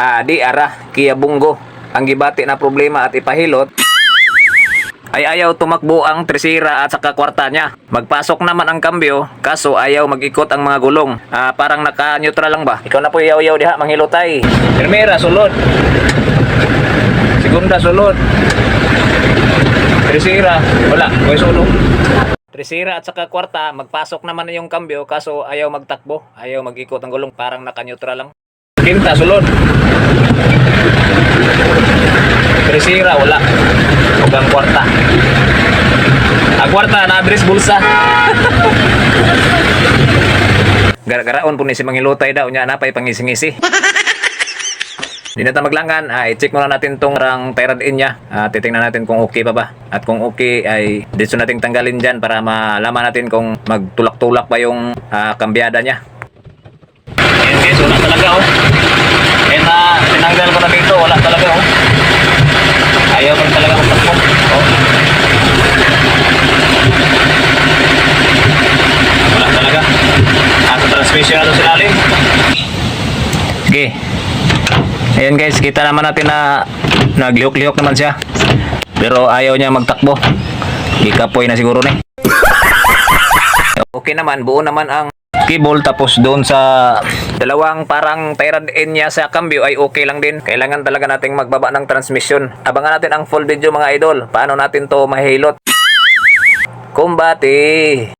Ah, di ara, Kia Bungo. Ang gibati na problema at ipahilot ay ayaw tumakbo ang tresira at saka kwarta niya. Magpasok naman ang kambyo, kaso ayaw mag-ikot ang mga gulong. Ah, parang naka-neutral lang ba? Ikaw na po yaw-yaw diha, manghilotay. Primera, sulod. Segunda, sulod. Tresira, wala, may sulod. Tresira at saka kwarta, magpasok naman na yung kambyo, kaso ayaw magtakbo, ayaw mag-ikot ang gulong, parang naka-neutral lang. Quinta, sulod. Tresira, wala. Huwag kwarta. Ang kwarta, na-address bulsa. Gara-garaon po ni si Mangilutay daw niya napay pangisi-ngisi. Di na maglangan, ay check muna natin tong rang tyrant in niya. Ah, titingnan natin kung okay pa ba. At kung okay ay dito natin tanggalin dyan para malaman natin kung magtulak-tulak pa yung ah, kambyada niya. Ayan guys, wala talaga oh. Kaya na tinanggal ko na dito, wala talaga oh. Ayaw ko talaga magtakbo. Oh. Wala talaga. Doon sa lalim. Sige. Ayan guys, kita naman natin na naglihok-lihok naman siya. Pero ayaw niya magtakbo. Gikapoy na siguro ni. Okay naman, buo naman ang cable tapos doon sa dalawang parang tyrant end niya sa cambio ay okay lang din. Kailangan talaga nating magbaba ng transmission. Abangan natin ang full video mga idol. Paano natin to mahilot. Kumbati!